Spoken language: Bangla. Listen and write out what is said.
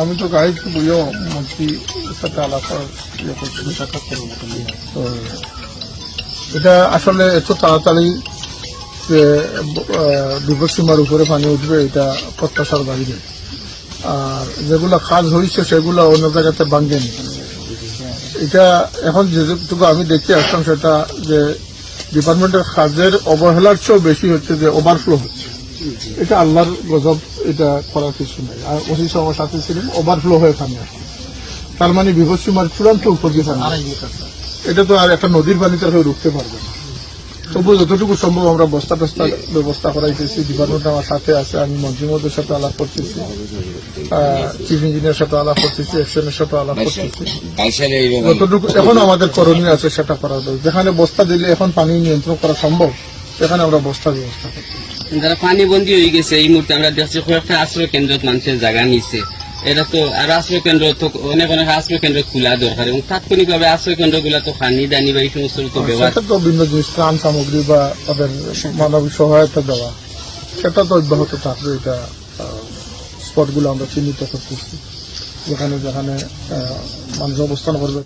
আমি তো গাড়ি বইও মন্ত্রী সাথে ইয়ে সাক্ষাৎ করব তো এটা আসলে এত তাড়াতাড়ি যে আহ, বিপদ সীমার উপরে পানি উঠবে এটা প্রত্যাশার বাইরে। আর যেগুলো কাজ হয়েছে সেগুলো অন্য জায়গাতে ভাঙ্গেনি এটা এখন যেটুকু আমি দেখতে আসলাম সেটা যে ডিপার্টমেন্টের কাজের অবহেলার চেয়েও বেশি হচ্ছে যে ওভারফ্লো হচ্ছে। এটা আল্লাহর গজব এটা করার কিছু নেই। আর ওসি সবার সাথে ছিলেন ওভারফ্লো হয়ে আসে তার মানে বিপদ সীমার চূড়ান্ত উপর দিয়ে এটা তো আর একটা নদীর পানিতে কেউ রুখতে পারবে না। তবু যতটুকু সম্ভব আমরা বস্তা টস্তা ব্যবস্থা করাইতেছি ডিপার্টমেন্ট আমার সাথে আছে আমি মন্ত্রীমদের সাথে আলাপ করতেছি চিফ ইঞ্জিনিয়ার সাথে আলাপ করতেছি এক্সেনের সাথে আলাপ করতেছি। যতটুকু এখন আমাদের করণীয় আছে সেটা করা যেখানে বস্তা দিলে এখন পানি নিয়ন্ত্রণ করা সম্ভব সেখানে আমরা বস্তা ব্যবস্থা করছি যারা পানি বন্দী হয়ে গেছে এই মুহূর্তে আমরা দেখছি কয়েকটা আশ্রয় কেন্দ্র মানুষের জায়গা নিচ্ছে এটা তো আর আশ্রয় কেন্দ্র তো অনেক অনেক আশ্রয় কেন্দ্র খোলা দরকার এবং তাৎক্ষণিকভাবে আশ্রয় কেন্দ্রগুলা তো পানি দানি বা এই সমস্ত তো ব্যবহার সেটা জিনিস ত্রাণ সামগ্রী বা তাদের মানবিক সহায়তা দেওয়া। সেটা তো অব্যাহত থাকবে এটা স্পটগুলো আমরা চিহ্নিত করতেছি। যেখানে যেখানে মানুষ অবস্থান করবে।